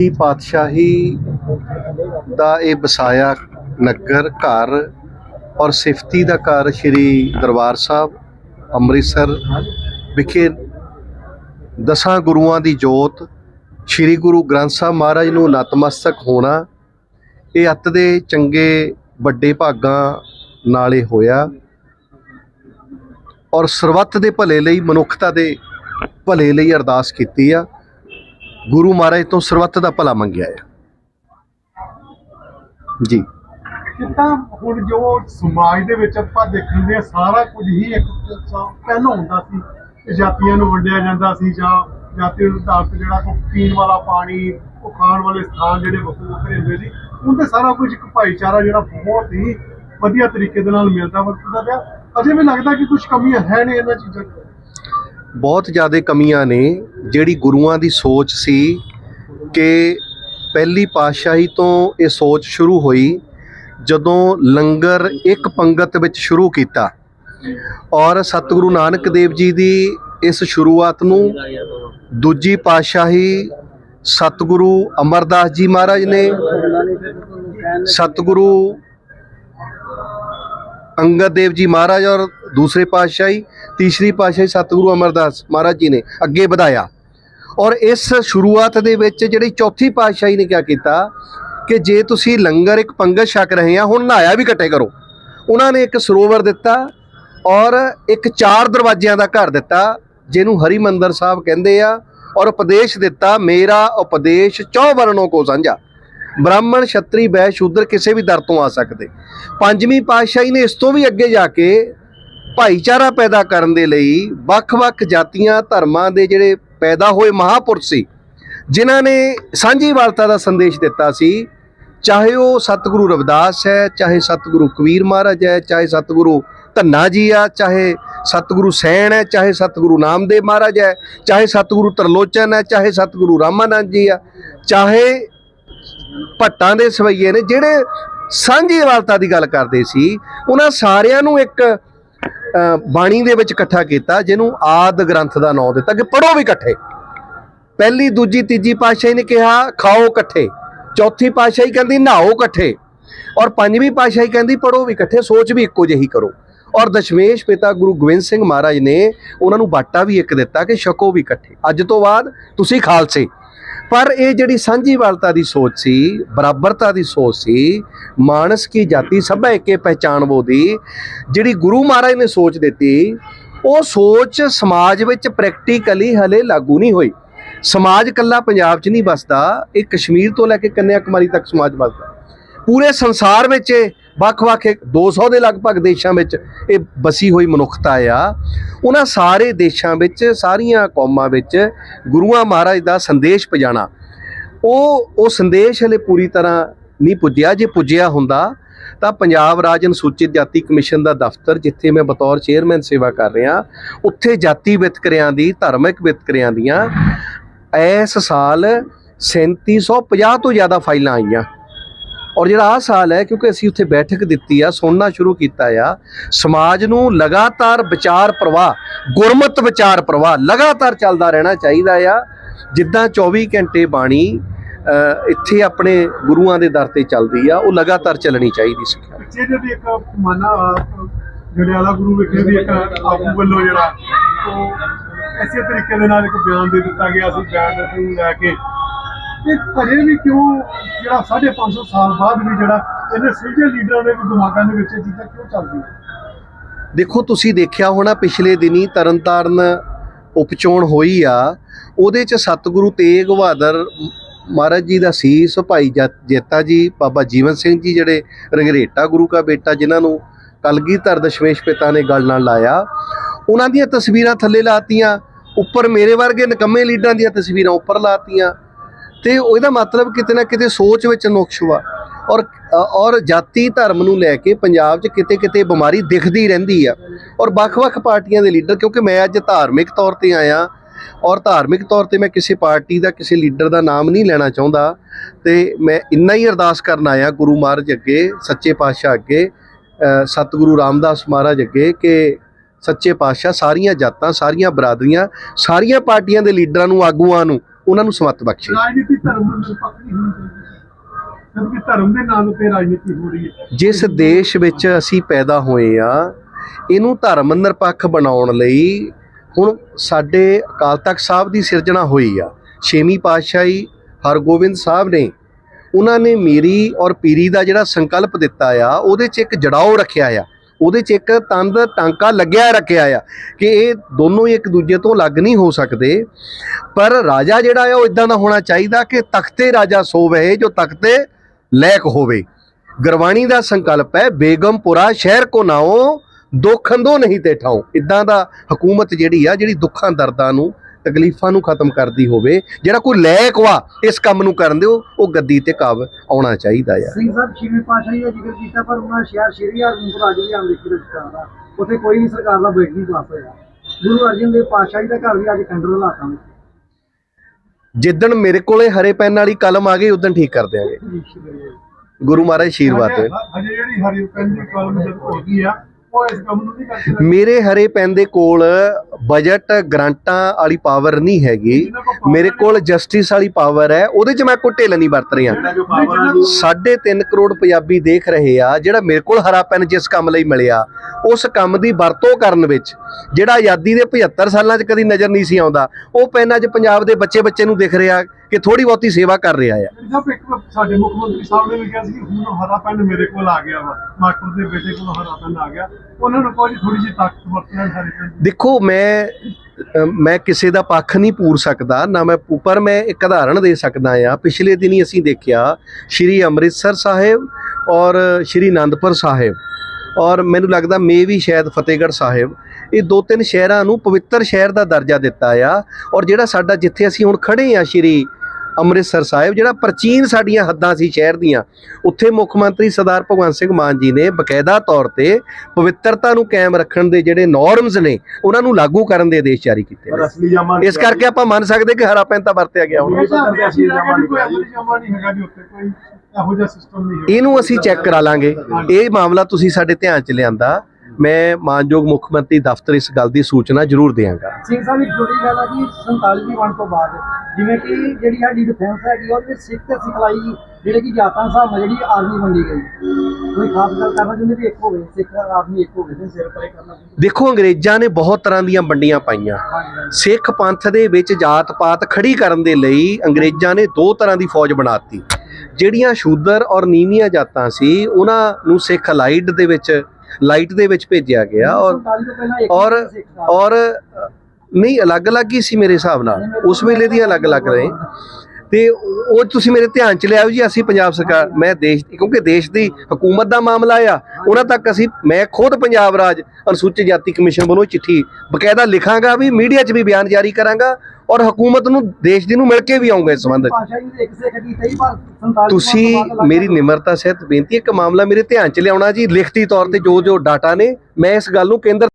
ਦੀ ਪਾਤਸ਼ਾਹੀ ਦਾ ਇਹ ਵਸਾਇਆ ਨਗਰ, ਘਰ ਔਰ ਸਿਫਤੀ ਦਾ ਘਰ ਸ੍ਰੀ ਦਰਬਾਰ ਸਾਹਿਬ ਅੰਮ੍ਰਿਤਸਰ ਵਿਖੇ ਦਸਾਂ ਗੁਰੂਆਂ ਦੀ ਜੋਤ ਸ੍ਰੀ ਗੁਰੂ ਗ੍ਰੰਥ ਸਾਹਿਬ ਮਹਾਰਾਜ ਨੂੰ ਨਤਮਸਤਕ ਹੋਣਾ, ਇਹ ਅੱਤ ਦੇ ਚੰਗੇ ਵੱਡੇ ਭਾਗਾਂ ਨਾਲੇ ਹੋਇਆ ਔਰ ਸਰਬੱਤ ਦੇ ਭਲੇ ਲਈ, ਮਨੁੱਖਤਾ ਦੇ ਭਲੇ ਲਈ ਅਰਦਾਸ ਕੀਤੀ ਆ। ਗੁਰੂ ਮਹਾਰਾਜ ਤੋਂ ਸਰਬੱਤ ਦਾ ਭਲਾ ਮੰਗਿਆ ਆ। ਜੀ। ਕਿਤਾ ਹੁਣ ਜੋ ਸਮਾਜ ਦੇ ਵਿੱਚ ਆਪਾਂ ਦੇਖਦੇ ਆ ਸਾਰਾ ਕੁਝ ਹੀ ਇੱਕ ਪਹਿਲਾਂ ਹੁੰਦਾ ਸੀ ਕਿ ਜਾਤੀਆਂ ਨੂੰ ਵੰਡਿਆ ਜਾਂਦਾ ਸੀ ਜਾਂ ਜਾਤੀ ਦੇ ਆਧਾਰ ਤੇ ਜਿਹੜਾ ਕੋ ਪੀਣ ਵਾਲਾ ਪਾਣੀ ਉਹ ਖਾਣ ਵਾਲੇ ਸਥਾਨ ਜਿਹੜੇ ਵੱਖਰੇ ਹੁੰਦੇ ਸੀ ਤੇ ਸਾਰਾ ਕੁਝ ਇੱਕ ਭਾਈਚਾਰਾ ਜਿਹੜਾ ਬਹੁਤ ਹੀ ਵਧੀਆ ਤਰੀਕੇ ਦੇ ਨਾਲ ਮਿਲਦਾ ਵਰਤਦਾ ਪਿਆ। ਅਜੇ ਵੀ ਲੱਗਦਾ ਕਿ ਕੁਝ ਕਮੀਆਂ ਹੈ ਨੇ ਇਹਨਾਂ ਚੀਜ਼ਾਂ 'ਚ ਬਹੁਤ ਜ਼ਿਆਦਾ ਕਮੀਆਂ ਨੇ ਜਿਹੜੀ ਗੁਰੂਆਂ ਦੀ ਸੋਚ ਸੀ ਕਿ ਪਹਿਲੀ ਪਾਤਸ਼ਾਹੀ ਤੋਂ ਇਹ ਸੋਚ ਸ਼ੁਰੂ ਹੋਈ, ਜਦੋਂ ਲੰਗਰ ਇੱਕ ਪੰਗਤ ਵਿੱਚ ਸ਼ੁਰੂ ਕੀਤਾ। ਔਰ ਸਤਿਗੁਰੂ ਨਾਨਕ ਦੇਵ ਜੀ ਦੀ ਇਸ ਸ਼ੁਰੂਆਤ ਨੂੰ ਦੂਜੀ ਪਾਤਸ਼ਾਹੀ ਸਤਿਗੁਰੂ ਅਮਰਦਾਸ ਜੀ ਮਹਾਰਾਜ ਨੇ, ਸਤਿਗੁਰੂ ਅੰਗਦ ਦੇਵ ਜੀ ਮਹਾਰਾਜ ਔਰ ਦੂਸਰੇ ਪਾਤਸ਼ਾਹੀ, ਤੀਸਰੀ ਪਾਤਸ਼ਾਹੀ ਸਤਿਗੁਰੂ ਅਮਰਦਾਸ ਮਹਾਰਾਜ ਜੀ ਨੇ ਅੱਗੇ ਵਧਾਇਆ। ਔਰ ਇਸ ਸ਼ੁਰੂਆਤ ਦੇ ਵਿੱਚ ਜਿਹੜੀ ਚੌਥੀ ਪਾਤਸ਼ਾਹੀ ਨੇ ਕੀ ਕੀਤਾ? ਕਿ ਜੇ ਤੁਸੀਂ ਲੰਗਰ ਇੱਕ ਪੰਗਤ ਛਕ ਰਹੇ ਆ, ਹੁਣ ਨਹਾਇਆ ਵੀ ਇਕੱਠੇ ਕਰੋ। ਉਹਨਾਂ ਨੇ ਇੱਕ ਸਰੋਵਰ ਦਿੱਤਾ ਔਰ ਇੱਕ ਚਾਰ ਦਰਵਾਜ਼ਿਆਂ ਦਾ ਘਰ ਦਿੱਤਾ, ਜਿਹਨੂੰ ਹਰਿਮੰਦਰ ਸਾਹਿਬ ਕਹਿੰਦੇ ਆ, ਔਰ ਉਪਦੇਸ਼ ਦਿੱਤਾ, ਮੇਰਾ ਉਪਦੇਸ਼ ਚੌ ਵਰਨੋਂ ਕੋ ਸਾਂਝਾ। ਬ੍ਰਾਹਮਣ, ਛਤਰੀ ਵੈਸ਼ ਸ਼ੂਦਰ ਕਿਸੇ ਵੀ ਦਰ ਤੋਂ ਆ ਸਕਦੇ। ਪੰਜਵੀਂ ਪਾਤਸ਼ਾਹੀ ਨੇ ਇਸ ਤੋਂ ਵੀ ਅੱਗੇ ਜਾ ਕੇ ਭਾਈਚਾਰਾ ਪੈਦਾ ਕਰਨ ਦੇ ਲਈ ਵੱਖ-ਵੱਖ ਜਾਤੀਆਂ, ਧਰਮਾਂ ਦੇ ਜਿਹੜੇ ਪੈਦਾ ਹੋਏ ਮਹਾਪੁਰਸ਼ ਸੀ, ਜਿਨ੍ਹਾਂ ਨੇ ਸਾਂਝੀ ਸਾਂਝੀਵਾਲਤਾ ਦਾ ਸੰਦੇਸ਼ ਦਿੱਤਾ ਸੀ, ਚਾਹੇ ਉਹ ਸਤਿਗੁਰੂ ਰਵਿਦਾਸ ਹੈ, ਚਾਹੇ ਸਤਿਗੁਰੂ ਕਬੀਰ ਮਹਾਰਾਜ ਹੈ, ਚਾਹੇ ਸਤਿਗੁਰੂ ਧੰਨਾ ਜੀ ਆ, ਚਾਹੇ ਸਤਿਗੁਰੂ ਸੈਣ ਹੈ, ਚਾਹੇ ਸਤਿਗੁਰੂ ਨਾਮਦੇਵ ਮਹਾਰਾਜ ਹੈ, ਚਾਹੇ ਸਤਿਗੁਰੂ ਤਰਲੋਚਨ ਹੈ, ਚਾਹੇ ਸਤਿਗੁਰੂ ਰਾਮਾਨੰਦ ਜੀ ਆ, ਚਾਹੇ ਭੱਟਾਂ ਦੇ ਸਵਈਏ ਨੇ, ਜਿਹੜੇ ਸਾਂਝੀ ਸਾਂਝੀਵਾਲਤਾ ਦੀ ਗੱਲ ਕਰਦੇ ਸੀ, ਉਹਨਾਂ ਸਾਰਿਆਂ ਨੂੰ ਇੱਕ ਬਾਣੀ ਦੇ ਵਿੱਚ ਇਕੱਠਾ ਕੀਤਾ, ਜਿਹਨੂੰ ਆਦ ਗ੍ਰੰਥ ਦਾ ਨਾਮ ਦਿੱਤਾ ਕਿ ਪੜੋ ਵੀ ਇਕੱਠੇ। ਪਹਿਲੀ, ਦੂਜੀ, ਤੀਜੀ ਪਾਤਸ਼ਾਹੀ ਨੇ ਕਿਹਾ, ਖਾਓ ਇਕੱਠੇ। ਚੌਥੀ ਪਾਤਸ਼ਾਹੀ ਕਹਿੰਦੀ, ਨਹਾਓ ਇਕੱਠੇ। ਔਰ ਪੰਜਵੀਂ ਪਾਤਸ਼ਾਹੀ ਕਹਿੰਦੀ ਪੜੋ ਵੀ ਇਕੱਠੇ, ਸੋਚ ਵੀ ਇੱਕੋ ਜਿਹੀ ਕਰੋ। ਔਰ ਦਸ਼ਮੇਸ਼ ਪਿਤਾ ਗੁਰੂ ਗੋਬਿੰਦ ਸਿੰਘ ਮਹਾਰਾਜ ਨੇ ਉਹਨਾਂ ਨੂੰ ਬਾਟਾ ਵੀ ਇੱਕ ਦਿੱਤਾ ਕਿ ਛਕੋ ਵੀ ਇਕੱਠੇ। ਅੱਜ ਤੋਂ ਬਾਅਦ ਤੁਸੀਂ ਖਾਲਸੇ। ਪਰ ਇਹ ਜਿਹੜੀ ਸਾਂਝੀਵਾਲਤਾ ਦੀ ਸੋਚ ਸੀ, ਬਰਾਬਰਤਾ ਦੀ ਸੋਚ ਸੀ, ਮਾਨਸ ਕੀ ਜਾਤੀ ਸਭ ਏਕੇ ਪਹਿਚਾਨਵੋ ਦੀ, ਜਿਹੜੀ ਗੁਰੂ ਮਹਾਰਾਜ ਨੇ ਸੋਚ ਦਿੱਤੀ, ਉਹ ਸੋਚ ਸਮਾਜ ਵਿੱਚ ਪ੍ਰੈਕਟੀਕਲੀ ਹਲੇ ਲਾਗੂ ਨਹੀਂ ਹੋਈ। ਸਮਾਜ ਕੱਲਾ ਪੰਜਾਬ 'ਚ ਨਹੀਂ ਵਸਦਾ, ਇਹ ਕਸ਼ਮੀਰ ਤੋਂ ਲੈ ਕੇ ਕੰਨਿਆ ਕੁਮਾਰੀ ਤੱਕ ਸਮਾਜ ਵਸਦਾ। ਪੂਰੇ ਸੰਸਾਰ ਵਿੱਚ ਵੱਖ-ਵੱਖ ਇੱਕ 200 ਦੇ ਲਗਭਗ ਦੇਸ਼ਾਂ ਵਿੱਚ ਇਹ ਬਸੀ ਹੋਈ ਮਨੁੱਖਤਾ ਆ। ਉਹਨਾਂ ਸਾਰੇ ਦੇਸ਼ਾਂ ਵਿੱਚ, ਸਾਰੀਆਂ ਕੌਮਾਂ ਵਿੱਚ ਗੁਰੂਆਂ ਮਹਾਰਾਜ ਦਾ ਸੰਦੇਸ਼ ਪਜਾਣਾ। ਉਹ ਉਹ ਸੰਦੇਸ਼ ਹਲੇ ਪੂਰੀ ਤਰ੍ਹਾਂ ਨਹੀਂ ਪੁੱਜਿਆ। ਜੇ ਪੁੱਜਿਆ ਹੁੰਦਾ ਤਾਂ ਪੰਜਾਬ ਰਾਜ ਅਨੁਸੂਚਿਤ ਜਾਤੀ ਕਮਿਸ਼ਨ ਦਾ ਦਫ਼ਤਰ, ਜਿੱਥੇ ਮੈਂ ਬਤੌਰ ਚੇਅਰਮੈਨ ਸੇਵਾ ਕਰ ਰਿਹਾ, ਉੱਥੇ ਜਾਤੀ ਵਿਤਕਰਿਆਂ ਦੀ, ਧਾਰਮਿਕ ਵਿਤਕਰਿਆਂ ਦੀਆਂ ਇਸ ਸਾਲ 3750 ਤੋਂ ਜ਼ਿਆਦਾ ਫਾਈਲਾਂ ਆਈਆਂ। ਔਰ ਜਿਹੜਾ ਆਹ ਸਾਲ ਹੈ, ਕਿਉਂਕਿ ਅਸੀਂ ਉੱਥੇ ਬੈਠਕ ਦਿੱਤੀ ਆ ਸੁਣਨਾ ਸ਼ੁਰੂ ਕੀਤਾ ਆ, ਸਮਾਜ ਨੂੰ ਲਗਾਤਾਰ ਵਿਚਾਰ ਪ੍ਰਵਾਹ, ਗੁਰਮਤ ਵਿਚਾਰ ਪ੍ਰਵਾਹ ਲਗਾਤਾਰ ਚੱਲਦਾ ਰਹਿਣਾ ਚਾਹੀਦਾ ਆ। ਜਿੱਦਾਂ 24 ਘੰਟੇ ਬਾਣੀ ਇੱਥੇ ਆਪਣੇ ਗੁਰੂਆਂ ਦੇ ਦਰ ਤੇ ਚੱਲਦੀ ਆ, ਉਹ ਲਗਾਤਾਰ ਚੱਲਣੀ ਚਾਹੀਦੀ ਸਿੱਖਿਆ ਪਿੱਛੇ ਵੀ ਇੱਕ ਮਾਨਾ ਜੜਿਆਲਾ ਗੁਰੂ ਵਿਖੇ ਵੀ ਇੱਕ ਆਗੂ ਵੱਲੋਂ ਜਿਹੜਾ, ਉਹ ਇਸੇ ਤਰੀਕੇ ਦੇ ਨਾਲ ਇੱਕ ਬਿਆਨ ਦੇ ਦਿੱਤਾ ਗਿਆ ਸੀ, ਬਿਆਨ ਨੂੰ ਲੈ ਕੇ। ਤੇ ਹਜੇ ਵੀ ਕਿਉਂ ਜਿਹੜਾ 550 ਸਾਲ ਬਾਅਦ ਵੀ ਜਿਹੜਾ ਇਹਨੇ ਸਿੱਧੇ ਲੀਡਰਾਂ ਦੇ ਵੀ ਦਿਮਾਗਾਂ ਦੇ ਵਿੱਚ ਇਹ ਚੀਜ਼ਾਂ ਕਿਉਂ ਚੱਲਦੀਆਂ? ਦੇਖੋ, ਤੁਸੀਂ ਦੇਖਿਆ ਹੋਣਾ ਪਿਛਲੇ ਦਿਨੀ ਤਰਨਤਾਰਨ ਉਪਚੋਣ ਹੋਈ ਆ। ਉਹਦੇ ਚ ਸਤਿਗੁਰੂ ਤੇਗ ਬਹਾਦਰ ਮਹਾਰਾਜ ਜੀ ਦਾ ਸੀਸ, ਭਾਈ ਜੇਤਾ ਜੀ, ਬਾਬਾ ਜੀਵਨ ਸਿੰਘ ਜੀ ਜਿਹੜੇ ਰੰਗਰੇਟਾ ਗੁਰੂ ਕਾ ਬੇਟਾ ਜਿਨ੍ਹਾਂ ਨੂੰ ਕਲਗੀਧਰ ਦਸ਼ਮੇਸ਼ ਪਿਤਾ ਨੇ ਗੱਲ ਨਾਲ ਲਾਇਆ। ਉਹਨਾਂ ਦੀਆਂ ਤਸਵੀਰਾਂ ਥੱਲੇ ਲਾਤੀਆਂ। ਉੱਪਰ ਮੇਰੇ ਵਰਗੇ ਨਕੰਮੇ ਲੀਡਰਾਂ ਦੀਆਂ ਤਸਵੀਰਾਂ ਉੱਪਰ ਲਾਤੀਆਂ। ਤੇ ਉਹਦਾ ਮਤਲਬ ਕਿਤੇ ਨਾ ਕਿਤੇ ਸੋਚ ਵਿੱਚ ਨੁਕਸ ਵਾ ਔਰ ਔਰ ਜਾਤੀ ਧਰਮ ਨੂੰ ਲੈ ਕੇ ਪੰਜਾਬ 'ਚ ਕਿਤੇ ਕਿਤੇ ਬਿਮਾਰੀ ਦਿਖਦੀ ਰਹਿੰਦੀ ਆ। ਔਰ ਵੱਖ-ਵੱਖ ਪਾਰਟੀਆਂ ਦੇ ਲੀਡਰ, ਕਿਉਂਕਿ ਮੈਂ ਅੱਜ ਧਾਰਮਿਕ ਤੌਰ ਤੇ ਆਇਆ। ਔਰ ਧਾਰਮਿਕ ਤੌਰ ਤੇ ਮੈਂ ਕਿਸੇ ਪਾਰਟੀ ਦਾ, ਕਿਸੇ ਲੀਡਰ ਦਾ ਨਾਮ ਨਹੀਂ ਲੈਣਾ ਚਾਹੁੰਦਾ। ਤੇ ਮੈਂ ਇੰਨਾ ਹੀ ਅਰਦਾਸ ਕਰਨ ਆਇਆ ਗੁਰੂ ਮਹਾਰਾਜ ਅੱਗੇ, ਸੱਚੇ ਪਾਤਸ਼ਾਹ ਅੱਗੇ ਸਤਿਗੁਰੂ ਰਾਮਦਾਸ ਮਹਾਰਾਜ ਅੱਗੇ ਕਿ ਸੱਚੇ ਪਾਤਸ਼ਾਹ ਸਾਰੀਆਂ ਜਾਤਾਂ, ਸਾਰੀਆਂ ਬਰਾਦਰੀਆਂ, ਸਾਰੀਆਂ ਪਾਰਟੀਆਂ ਦੇ ਲੀਡਰਾਂ ਨੂੰ, ਆਗੂਆਂ ਨੂੰ ਉਹਨਾਂ ਨੂੰ ਸਮੱਤ ਬਖਸ਼ੇ। ਰਾਜਨੀਤੀ ਧਰਮ ਨੂੰ ਨਿਰਪੱਖ ਨਹੀਂ ਹੋਣੀ ਚਾਹੀਦੀ। ਕਿਉਂਕਿ ਧਰਮ ਦੇ ਨਾਮ ਤੇ ਰਾਜਨੀਤੀ ਹੋ ਰਹੀ ਹੈ। ਜਿਸ ਦੇਸ਼ ਵਿੱਚ ਅਸੀਂ ਪੈਦਾ ਹੋਏ ਆ ਇਹਨੂੰ ਧਰਮ ਨਿਰਪੱਖ ਬਣਾਉਣ ਲਈ ਹੁਣ ਸਾਡੇ ਅਕਾਲ ਤਖਤ ਸਾਹਿਬ ਦੀ ਸਿਰਜਣਾ ਹੋਈ ਆ। ਛੇਵੀਂ ਪਾਤਸ਼ਾਹੀ ਹਰਗੋਬਿੰਦ ਸਾਹਿਬ ਨੇ ਉਹਨਾਂ ਨੇ ਮੇਰੀ ਔਰ ਪੀਰੀ ਦਾ ਜਿਹੜਾ ਸੰਕਲਪ ਦਿੱਤਾ ਆ ਉਹਦੇ 'ਚ ਇੱਕ ਜੜਾਓ ਰੱਖਿਆ ਆ। ਉਹਦੇ 'ਚ ਇੱਕ ਤੰਦ ਟਾਂਕਾ ਲੱਗਿਆ ਰੱਖਿਆ ਆ ਕਿ ਇਹ ਦੋਨੋਂ ਹੀ ਇੱਕ ਦੂਜੇ ਤੋਂ ਅਲੱਗ ਨਹੀਂ ਹੋ ਸਕਦੇ। ਪਰ ਰਾਜਾ ਜਿਹੜਾ ਆ, ਉਹ ਇਦਾਂ ਦਾ ਹੋਣਾ ਚਾਹੀਦਾ ਕਿ ਤਖਤੇ ਰਾਜਾ ਸੋਵੇ ਜੋ ਤਖਤੇ ਲੈਕ ਹੋਵੇ। ਗੁਰਬਾਣੀ ਦਾ ਸੰਕਲਪ ਹੈ, ਬੇਗਮਪੁਰਾ ਸ਼ਹਿਰ ਕੋ ਨਾਓ ਦੁੱਖ ਅੰਦੋ ਨਹੀਂ ਤੇ ਠਾਓ ਇਦਾਂ ਦਾ ਹਕੂਮਤ ਜਿਹੜੀ ਆ, ਜਿਹੜੀ ਦੁੱਖਾਂ ਦਰਦਾਂ ਨੂੰ ਤਕਲੀਫਾਂ ਨੂੰ ਖਤਮ ਕਰਦੀ ਹੋਵੇ ਜਿਹੜਾ ਕੋਈ ਲਾਇਕ ਵਾ ਇਸ ਕੰਮ ਨੂੰ ਕਰਨ ਦਿਓ ਉਹ ਗੱਦੀ ਤੇ ਕਾਬ ਆਉਣਾ ਚਾਹੀਦਾ ਆ ਸਿੰਘ ਸਾਹਿਬ ਛੇਵੀਂ ਪਾਤਸ਼ਾਹੀ ਦਾ ਜ਼ਿਕਰ ਕੀਤਾ ਪਰ ਉਹਨਾਂ ਸ਼ਹਿਰ ਸ਼੍ਰੀ ਹਰਮੰਦਰ ਅੱਜ ਵੀ ਅਮਰੀਕੀ ਵਿੱਚ ਕਰਦਾ ਉੱਥੇ ਕੋਈ ਵੀ ਸਰਕਾਰ ਦਾ ਬੇਟ ਨਹੀਂ ਪਾਸ ਹੋਇਆ। ਗੁਰੂ ਅਰਜਨ ਦੇਵ ਪਾਤਸ਼ਾਹੀ ਦਾ ਘਰ ਵੀ ਅੱਜ ਕੰਡਰ ਹਾਲਾਤਾਂ ਵਿੱਚ। ਜਿੱਦਣ ਮੇਰੇ ਕੋਲੇ ਹਰੇ ਪੈਨ ਵਾਲੀ ਕਲਮ ਆ ਗਈ ਉਦੋਂ ਠੀਕ ਕਰ ਦਿਆਂਗੇ। ਗੁਰੂ ਮਹਾਰਾਜ ਆਸ਼ੀਰਵਾਦ ਦੇ ਹਜੇ- ਹਜੇ ਜਿਹੜੀ ਹਰੀ ਪੈਨ ਦੀ ਕਲਮ ਜਦ ਹੋ ਗਈ ਆ ਉਹ ਇਸ ਕੰਮ ਨੂੰ ਨਹੀਂ ਕਰਕੇ ਰੱਖੀ। ਮੇਰੇ ਹਰੇ ਪੈਨ ਦੇ ਕੋਲ ਬਜਟ ਗ੍ਰਾਂਟਾਂ ਵਾਲੀ ਪਾਵਰ ਨਹੀਂ ਹੈਗੀ ਮੇਰੇ ਕੋਲ ਜਸਟਿਸ ਵਾਲੀ ਪਾਵਰ ਹੈ ਉਹਦੇ 'ਚ ਮੈਂ ਕੋਈ ਢਿੱਲ ਨਹੀਂ ਵਰਤ ਰਿਹਾ ਨਹੀਂ, ਜਿਹਨਾਂ ਨੂੰ- ਸਾਢੇ ਤਿੰਨ ਕਰੋੜ ਪੰਜਾਬੀ ਦੇਖ ਰਹੇ ਆ ਜਿਹੜਾ ਮੇਰੇ ਕੋਲ ਹਰਾ ਪੈਨ ਜਿਸ ਕੰਮ ਲਈ ਮਿਲਿਆ ਉਸ ਕੰਮ ਦੀ ਵਰਤੋਂ ਕਰਨ ਵਿੱਚ ਜਿਹੜਾ ਆਜ਼ਾਦੀ ਦੇ 75 ਸਾਲਾਂ 'ਚ ਕਦੀ ਨਜ਼ਰ ਨਹੀਂ ਸੀ ਆਉਂਦਾ ਉਹ ਪੈਨ ਅੱਜ ਪੰਜਾਬ ਦੇ ਬੱਚੇ ਬੱਚੇ ਨੂੰ ਦਿਖ ਰਿਹਾ ਕਿ ਥੋੜੀ ਬਹੁਤੀ ਸੇਵਾ ਕਰ ਰਿਹਾ ਆ। ਜਦ ਇੱਕ ਸਾਡੇ ਮੁੱਖ ਮੰਤਰੀ ਸਾਹਿਬ ਨੇ ਵੀ ਕਿਹਾ ਸੀ ਕਿ ਹੁਣ ਹਰਾ ਪੈਨ ਮੇਰੇ ਕੋਲ ਆ ਗਿਆ ਵਾ ਮਾਸਟਰ ਦੇ ਬੇਟੇ ਕੋਲ ਹਰਾ ਪੈਨ ਆ ਗਿਆ। ਉਹਨਾਂ ਨੂੰ ਕੋਈ ਥੋੜੀ ਜਿਹੀ ਤਾਕਤ ਵਰਤਣਾ ਹਰੇ ਪੈਨ ਦੀ। ਦੇਖੋ ਮੈਂ ਮੈਂ ਕਿਸੇ ਦਾ ਪੱਖ ਨਹੀਂ ਪੂਰ ਸਕਦਾ ਨਾ ਮੈਂ ਪਰ ਮੈਂ ਇੱਕ ਉਦਾਹਰਣ ਦੇ ਸਕਦਾ ਆ। ਪਿਛਲੇ ਦਿਨੀ ਅਸੀਂ ਦੇਖਿਆ ਸ਼੍ਰੀ ਅੰਮ੍ਰਿਤਸਰ ਸਾਹਿਬ ਔਰ ਸ਼੍ਰੀ ਅਨੰਦਪੁਰ ਸਾਹਿਬ ਔਰ ਮੈਨੂੰ ਲੱਗਦਾ ਮੇ ਵੀ ਸ਼ਾਇਦ ਫਤਿਹਗੜ੍ਹ ਸਾਹਿਬ ਇਹ ਦੋ ਤਿੰਨ ਸ਼ਹਿਰਾਂ ਨੂੰ ਪਵਿੱਤਰ ਸ਼ਹਿਰ ਦਾ ਦਰਜਾ ਦਿੱਤਾ ਆ। ਔਰ ਜਿਹੜਾ ਸਾਡਾ ਜਿੱਥੇ ਅਸੀਂ ਹੁਣ ਖੜੇ ਆ ਸ਼੍ਰੀ ਅੰਮ੍ਰਿਤਸਰ ਸਾਹਿਬ ਜਿਹੜਾ ਪ੍ਰਾਚੀਨ ਸਾਡੀਆਂ ਹੱਦਾਂ ਸੀ ਸ਼ਹਿਰ ਦੀਆਂ ਉੱਥੇ ਮੁੱਖ ਮੰਤਰੀ ਸਰਦਾਰ ਭਗਵੰਤ ਸਿੰਘ ਮਾਨ ਜੀ ਨੇ ਬਕਾਇਦਾ ਤੌਰ ਤੇ ਪਵਿੱਤਰਤਾ ਨੂੰ ਕਾਇਮ ਰੱਖਣ ਦੇ ਜਿਹੜੇ ਨਾਰਮਸ ਨੇ ਉਹਨਾਂ ਨੂੰ ਲਾਗੂ ਕਰਨ ਦੇ ਆਦੇਸ਼ ਜਾਰੀ ਕੀਤੇ ਨੇ। ਇਸ ਕਰਕੇ ਆਪਾਂ ਮੰਨ ਸਕਦੇ ਕਿ ਹਰਾ ਪੈਨ ਤਾਂ ਵਰਤਿਆ ਗਿਆ ਹੁਣ। ਇਹਨੂੰ ਅਸੀਂ ਚੈੱਕ ਕਰਾ ਲਾਂਗੇ। ਇਹ ਮਾਮਲਾ ਤੁਸੀਂ ਸਾਡੇ ਧਿਆਨ 'ਚ ਲਿਆਂਦਾ। ਮੈਂ ਮਾਨਯੋਗ ਮੁੱਖ ਮੰਤਰੀ ਦਫ਼ਤਰ ਇਸ ਗੱਲ ਦੀ ਸੂਚਨਾ ਜ਼ਰੂਰ ਦੇਵਾਂਗਾ ਸਿੰਘ ਸਾਹਿਬ ਇੱਕ ਛੋਟੀ ਗੱਲ ਆ ਕਿ 47 ਦੀ ਵੰਡ ਤੋਂ ਬਾਅਦ। ਜਿਵੇਂ ਕਿ ਜਿਹੜੀ ਸਾਡੀ ਡਿਫੈਂਸ ਹੈਗੀ ਉਹਦੇ ਵਿੱਚ ਸਿੱਖ ਤੇ ਸਿਖਲਾਈ ਜਿਹੜੇ ਕਿ ਜਾਤਾਂ ਨਾਲ ਜਿਹੜੀ ਆਰਮੀ ਵੰਡੀ ਗਈ। ਕੋਈ ਖਾਸ ਗੱਲ ਕਰਨਾ ਚਾਹੁੰਦੇ ਵੀ ਇੱਕ ਹੋਵੇ ਸਿੱਖ ਆਰਮੀ ਇੱਕ ਹੋਵੇ ਤੇ ਸਿਰ ਪਰੇ ਕਰਨਾ ਦੇਖੋ ਅੰਗਰੇਜ਼ਾਂ ਨੇ ਬਹੁਤ ਤਰ੍ਹਾਂ ਦੀਆਂ ਵੰਡੀਆਂ ਪਾਈਆਂ। ਸਿੱਖ ਪੰਥ ਦੇ ਵਿੱਚ ਜਾਤ-ਪਾਤ ਖੜੀ ਕਰਨ ਦੇ ਲਈ ਅੰਗਰੇਜ਼ਾਂ ਨੇ ਦੋ ਤਰ੍ਹਾਂ ਦੀ ਫੌਜ ਬਣਾਤੀ ਜਿਹੜੀਆਂ ਸ਼ੂਦਰ ਔਰ ਨੀਵੀਆਂ ਜਾਤਾਂ ਸੀ ਉਹਨਾਂ ਨੂੰ ਸਿੱਖ ਲਾਈਟ ਦੇ ਵਿੱਚ ਲਾਈਟ ਦੇ ਵਿੱਚ ਭੇਜਿਆ ਗਿਆ ਔਰ 47 ਤੋਂ ਪਹਿਲਾਂ ਇੱਕ ਔਰ ਦਾ- ਔਰ ਨਹੀਂ ਅਲੱਗ-ਅਲੱਗ ਹੀ ਸੀ ਮੇਰੇ ਹਿਸਾਬ ਨਾਲ। ਉਸ ਵੇਲੇ ਦੀਆਂ ਅਲੱਗ-ਅਲੱਗ ਰਹੇ। ਤੇ ਉਹ ਤੁਸੀਂ ਮੇਰੇ ਧਿਆਨ ਚ ਲਿਆਓ ਜੀ ਅਸੀਂ ਪੰਜਾਬ ਸਰਕਾਰ ਮੈਂ ਦੇਸ਼ ਕਿਉਂਕਿ ਦੇਸ਼ ਦੀ ਹਕੂਮਤ ਦਾ ਮਾਮਲਾ ਆ ਉਹਨਾਂ ਤੱਕ ਅਸੀਂ ਮੈਂ ਖੁਦ ਪੰਜਾਬ ਰਾਜ ਅਨੁਸੂਚਿਤ ਜਾਤੀ ਕਮਿਸ਼ਨ ਵੱਲੋਂ ਚਿੱਠੀ ਬਕਾਇਦਾ ਲਿਖਾਂਗਾ ਵੀ ਮੀਡੀਆ 'ਚ ਵੀ ਬਿਆਨ ਜਾਰੀ ਕਰਾਂਗਾ ਔਰ ਹਕੂਮਤ ਨੂੰ ਦੇਸ਼ ਦੀ ਨੂੰ ਮਿਲ ਕੇ ਵੀ ਆਉਂਗਾ ਇਸ ਸੰਬੰਧ 'ਚ। ਭਾਸ਼ਾ ਜੀ ਇੱਕ ਸਿੱਖ ਕੀਤਾ ਹੀ ਪਰ 47 ਤੁਸੀਂ ਮੇਰੀ ਨਿਮਰਤਾ ਸਹਿਤ ਬੇਨਤੀ ਹੈ ਕਿ ਮਾਮਲਾ ਮੇਰੇ ਧਿਆਨ ਚ ਲਿਆਉਣਾ ਜੀ ਲਿਖਤੀ ਤੌਰ ਤੇ ਜੋ ਜੋ ਡਾਟਾ ਨੇ ਮੈਂ ਇਸ ਗੱਲ ਨੂੰ ਕੇਂਦਰ